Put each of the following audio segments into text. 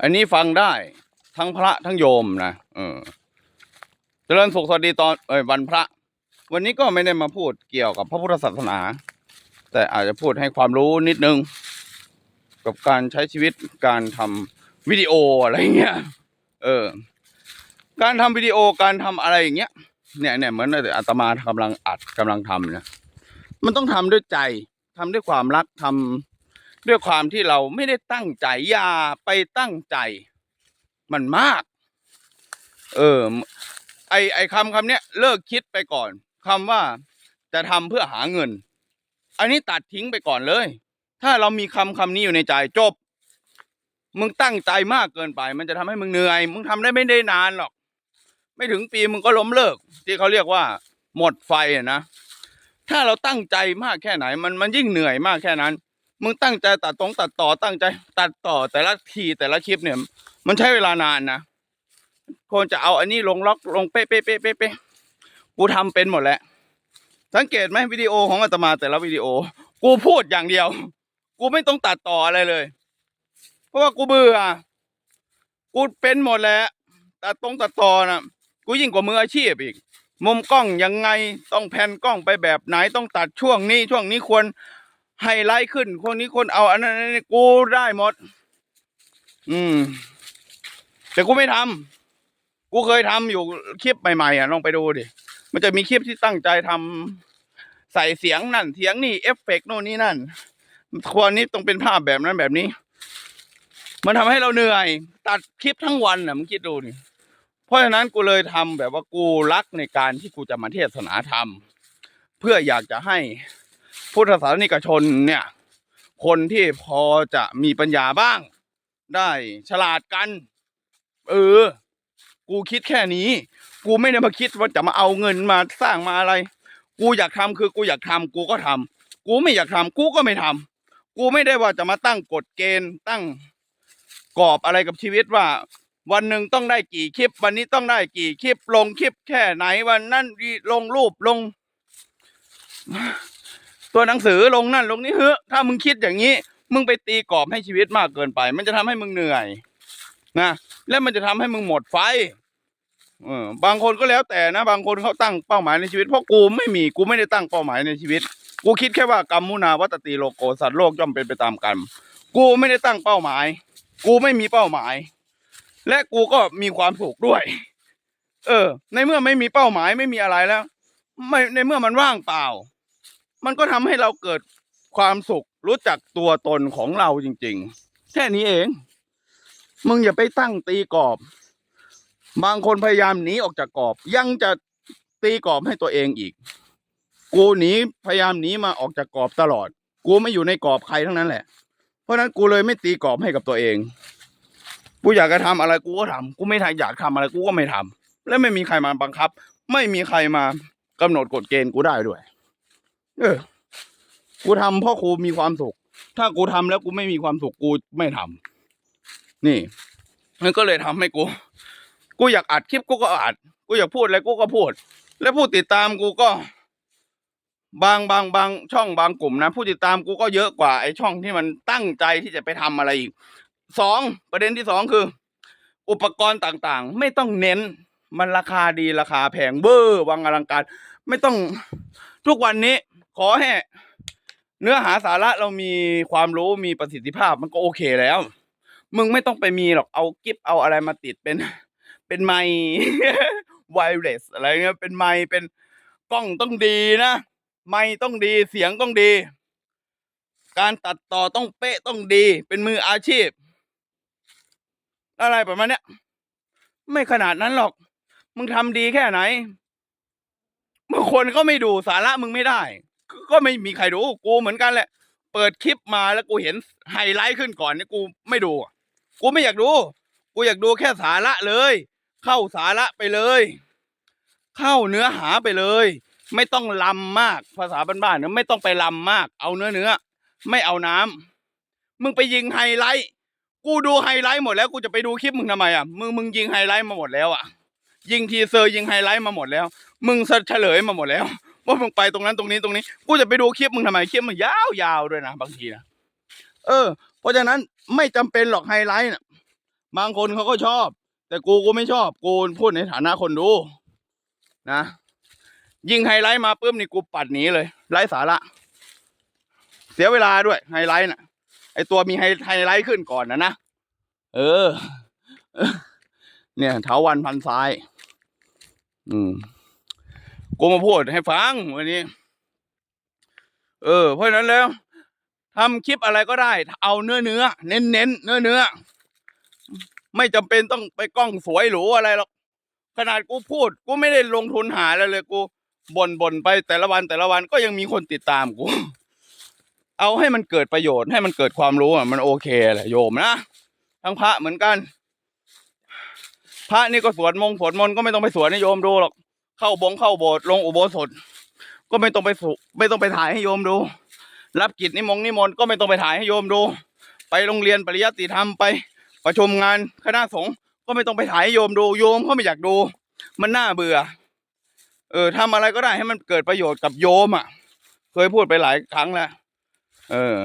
อันนี้ฟังได้ทั้งพระทั้งโยมนะเออเจริญสุขสวัสดีตอนเอ้ยวันพระ วันนี้ก็ไม่ได้มาพูดเกี่ยวกับพระพุทธศาสนา แต่อาจจะพูดให้ความรู้นิดนึง กับการใช้ชีวิตการทำวิดีโออะไรเงี้ยเออ การทำวิดีโอการทำอะไรอย่างเงี้ยเนี่ยเนี่ยเหมือนอาตมากำลังอัดกำลังทำนะมันต้องทำด้วยใจทำด้วยความรักทำ ด้วยความที่เราไม่ได้ตั้งใจอย่าไปตั้งใจ มันมาก เออไอไอคำคำเนี้ยเลิกคิดไปก่อนคำว่าจะทำเพื่อหาเงิน อันนี้ตัดทิ้งไปก่อนเลย ถ้าเรามีคำคำนี้อยู่ในใจจบ มึงตั้งใจมากเกินไป มันจะทำให้มึงเหนื่อย มึงทำได้ไม่ได้นานหรอก ไม่ถึงปีมึงก็ล้มเลิก ที่เขาเรียกว่า หมดไฟอะนะถ้าเราตั้งใจมากแค่ไหน มันมันยิ่งเหนื่อยมากแค่นั้น มึงตั้งใจตัดตรงตัดต่อตั้งใจ ตัดต่อแต่ละทีแต่ละคลิปเนี่ย มันใช้เวลานานนะคนจะเอาอันนี้ลงล็อกลงเป๊ะเป๊ะเป๊ะเป๊ะเป๊ะกูทำเป็นหมดแล้วสังเกตไหมวิดีโอของอาตมาแต่ละวิดีโอ กูพูดอย่างเดียว กูไม่ต้องตัดต่ออะไรเลย เพราะว่ากูเบื่อกูเป็นหมดแล้วตัดตรงตัดต่อนะกูยิ่งกว่ามืออาชีพอีก มุมกล้องยังไงต้องแพนกล้องไปแบบไหนต้องตัดช่วงนี้ ช่วงนี้ควร ไฮไลท์ขึ้น คนนี้คนเอาอันนั้นอันนี้กูได้หมด อืม แต่กูไม่ทำกูเคยทำอยู่คลิปใหม่ๆอะลองไปดูดิ มันจะมีคลิปที่ตั้งใจทำใส่เสียงนั่น เสียงนี่เอฟเฟกต์โน่นนี่นั่นควรนี้ต้องเป็นภาพแบบนั้นแบบนี้ มันทำให้เราเหนื่อย ตัดคลิปทั้งวันน่ะมึงคิดดูนี่เพราะฉะนั้นกูเลยทำแบบว่ากูรักในการที่กูจะมาเทศนาธรรม เพื่ออยากจะให้ พุทธศาสนิกชนเนี่ย คนที่พอจะมีปัญญาบ้าง ได้ฉลาดกัน เออ กูคิดแค่นี้ กูไม่ได้มาคิดว่าจะมาเอาเงินมาสร้างมาอะไร กูอยากทำคือกูอยากทำกูก็ทำกูไม่อยากทำกูก็ไม่ทำกูไม่ได้ว่าจะมาตั้งกฎเกณฑ์ตั้งกรอบอะไรกับชีวิตว่าวันหนึ่งต้องได้กี่คลิป วันนี้ต้องได้กี่คลิป ลงคลิปแค่ไหนวันนั้นลงรูปลง ตัวหนังสือลงนั่นลงนี้เฮ้ถ้ามึงคิดอย่างนี้ มึงไปตีกรอบให้ชีวิตมากเกินไป มันจะทำให้มึงเหนื่อยนะแล้วมันจะทำให้มึงหมดไฟเออบางคนก็แล้วแต่นะ บางคนเขาตั้งเป้าหมายในชีวิตเพราะกูไม่มีกูไม่ได้ตั้งเป้าหมายในชีวิต กูคิดแค่ว่ากรรมมุนาวัตติโลโกสัตว์โลกย่อมเป็นไปตามกรรมกูไม่ได้ตั้งเป้าหมาย กูไม่มีเป้าหมาย และกูก็มีความสุขด้วย เออ ในเมื่อไม่มีเป้าหมายไม่มีอะไรแล้ว ไม่ในเมื่อมันว่างเปล่า มันก็ทำให้เราเกิดความสุขรู้จักตัวตนของเราจริง ๆ แค่นี้เอง มึงอย่าไปตั้งตีกรอบ บางคนพยายามหนีออกจากกรอบ ยังจะตีกรอบให้ตัวเองอีก กูหนีพยายามหนีมาออกจากกรอบตลอด กูไม่อยู่ในกรอบใครทั้งนั้นแหละ เพราะนั้นกูเลยไม่ตีกรอบให้กับตัวเอง กูอยากจะทำอะไรกูก็ทำกูไม่อยากทำอะไรกูก็ไม่ทำและไม่มีใครมาบังคับ ไม่มีใครมากำหนดกฎเกณฑ์กูได้ด้วย เออ กูทำเพราะกูมีความสุข ถ้ากูทำแล้วกูไม่มีความสุขกูไม่ทำนี่ มันก็เลยทำให้กู กูอยากอัดคลิปกูก็อัด กูอยากพูดอะไรกูก็พูด แล้วผู้ติดตามกูก็ บางบางบางช่องบางกลุ่มนะผู้ติดตามกูก็เยอะกว่าไอ้ช่องที่มันตั้งใจที่จะไปทำอะไรอีกสองประเด็นที่สองคือ อุปกรณ์ต่างๆ ไม่ต้องเน้นมันราคาดีราคาแพงเบอร์วังอลังการ ไม่ต้องทุกวันนี้ ขอให้เนื้อหาสาระเรามีความรู้มีประสิทธิภาพมันก็โอเคแล้ว มึงไม่ต้องไปมีหรอกเอากิฟเอาอะไรมาติดเป็น เป็นไมค์ไวเลสอะไรเงี้ยเป็นไมค์เป็นกล้องต้องดีนะไมค์ต้องดีเสียงต้องดี การตัดต่อต้องเป๊ะต้องดี เป็นมืออาชีพ อะไรประมาณเนี้ยไม่ขนาดนั้นหรอก มึงทำดีแค่ไหนบางคนก็ไม่ดูสาระมึงไม่ได้ ก็ไม่มีใครดูกูเหมือนกันแหละ เปิดคลิปมาแล้วกูเห็นไฮไลท์ขึ้นก่อนเนี่ยกูไม่ดู กูไม่อยากดู กูอยากดูแค่สาระเลย เข้าสาระไปเลย เข้าเนื้อหาไปเลย ไม่ต้องลำมากภาษาบ้านๆเนี่ยไม่ต้องไปลำมาก เอาเนื้อเนื้อไม่เอาน้ำมึงไปยิงไฮไลท์กูดูไฮไลท์หมดแล้วกูจะไปดูคลิปมึงทำไมอะมึงมึงยิงไฮไลท์มาหมดแล้วอะยิงทีเซอร์ยิงไฮไลท์มาหมดแล้ว มึงเฉลยมาหมดแล้ว ว่ามึงไปตรงนั้นตรงนี้ตรงนี้กูจะไปดูคลิปมึงทำไมคลิปมันยาวๆด้วยนะบางทีนะเออ เพราะฉะนั้นไม่จำเป็นหรอกไฮไลท์นะบางคนเขาก็ชอบ แต่กูกูไม่ชอบกูพูดในฐานะคนดู นะยิงไฮไลท์มาปุ๊บนี่กูปัดหนีเลยไร้สาระ เสียเวลาด้วยไฮไลท์น่ะ ไอตัวมีไฮไฮไลท์ขึ้นก่อนนะนะเออเออเนี่ยเถาวันพันซ้าย อืม กูมาพูดให้ฟังวันนี้ เออ เพราะฉะนั้นแล้วทำคลิปอะไรก็ได้ เอาเนื้อเนื้อเน้นเน้นเนื้อเนื้อไม่จำเป็นต้องไปกล้องสวยหรูอะไรหรอกขนาดกูพูด กูไม่ได้ลงทุนหาอะไรเลยกูบ่นบ่นไปแต่ละวันแต่ละวันก็ยังมีคนติดตามกูเอาให้มันเกิดประโยชน์ให้มันเกิดความรู้อะมันโอเคแหละโยมนะทั้งพระเหมือนกัน พระนี่ก็สวดมงสวดมนต์ก็ไม่ต้องไปสวดให้โยมดูหรอก เข้าบงเข้าโบสถ์ลงอุโบสถ ก็ไม่ต้องไปสุไม่ต้องไปถ่ายให้โยมดู รับกิจนิมงนิมนต์ก็ไม่ต้องไปถ่ายให้โยมดู ไปโรงเรียนปริยัติธรรมไปประชุมงานคณะสงฆ์ก็ไม่ต้องไปถ่ายให้โยมดูโยมเขาไม่อยากดู มันน่าเบื่อ เออทำอะไรก็ได้ให้มันเกิดประโยชน์กับโยมอะ เคยพูดไปหลายครั้งแล้วเออ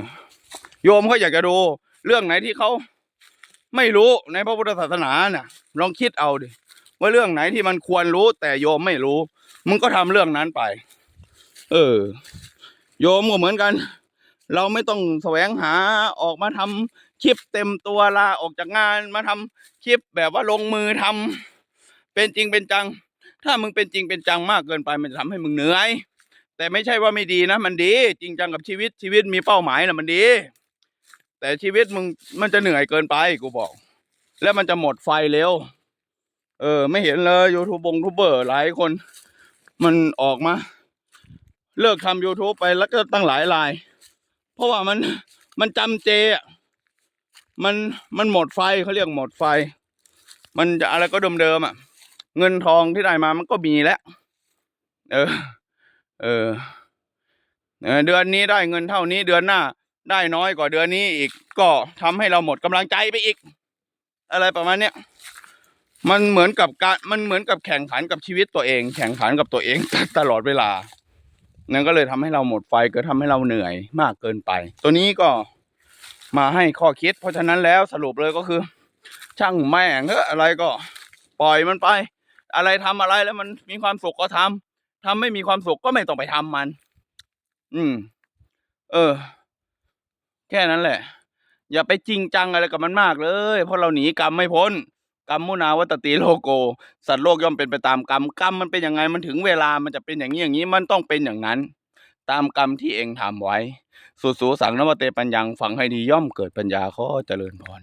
โยมเขาอยากจะดู เรื่องไหนที่เขาไม่รู้ในพระพุทธศาสนาน่ะ ลองคิดเอาดิ ว่าเรื่องไหนที่มันควรรู้แต่โยมไม่รู้ มึงก็ทำเรื่องนั้นไป เออ โยมก็เหมือนกัน เราไม่ต้องแสวงหาออกมาทำคลิปเต็มตัวลาออกจากงานมาทำคลิปแบบว่าลงมือทำเป็นจริงเป็นจัง ถ้ามึงเป็นจริงเป็นจังมากเกินไป มันจะทำให้มึงเหนื่อย แต่ไม่ใช่ว่าไม่ดีนะ มันดี จริงจังกับชีวิตชีวิตมีเป้าหมายนะมันดี แต่ชีวิตมึงมันจะเหนื่อยเกินไปกูบอก แล้วมันจะหมดไฟเร็ว เออ ไม่เห็นเลยยูทูบบงทูบเบอร์หลายคน มันออกมา เลิกทำ YouTube ไปแล้วก็ตั้งหลายราย เพราะว่ามันมันจำเจอะมันมันหมดไฟเขาเรียกหมดไฟ มันจะอะไรก็เดิมๆอะ เงินทองที่ได้มามันก็มีแล้ว เออ เออเดือนนี้ได้เงินเท่านี้เดือนหน้า ได้น้อยกว่าเดือนนี้อีกก็ทำให้เราหมดกำลังใจไปอีก อะไรประมาณเนี้ย มันเหมือนกับการมันเหมือนกับแข่งขันกับชีวิตตัวเอง แข่งขันกับตัวเองตลอดเวลา นั่นก็เลยทำให้เราหมดไฟก็ทำให้เราเหนื่อยมากเกินไป ตัวนี้ก็มาให้ข้อคิด เพราะฉะนั้นแล้วสรุปเลยก็คือ ช่างแม่งเถอะอะไรก็ปล่อยมันไป อะไรทำอะไรแล้วมันมีความสุขก็ทำทำไม่มีความสุขก็ไม่ต้องไปทำมัน อืม เออ แค่นั้นแหละ อย่าไปจริงจังอะไรกับมันมากเลย เพราะเราหนีกรรมไม่พ้น กรรมมุนาวัตติโลโก สัตว์โลกย่อมเป็นไปตามกรรมกรรมมันเป็นยังไงมันถึงเวลามันจะเป็นอย่างนี้อย่างนี้มันต้องเป็นอย่างนั้น ตามกรรมที่เองทำไว้ สุสูสังนวเตปัญญังฝังให้ดีย่อมเกิดปัญญาข้อเจริญพร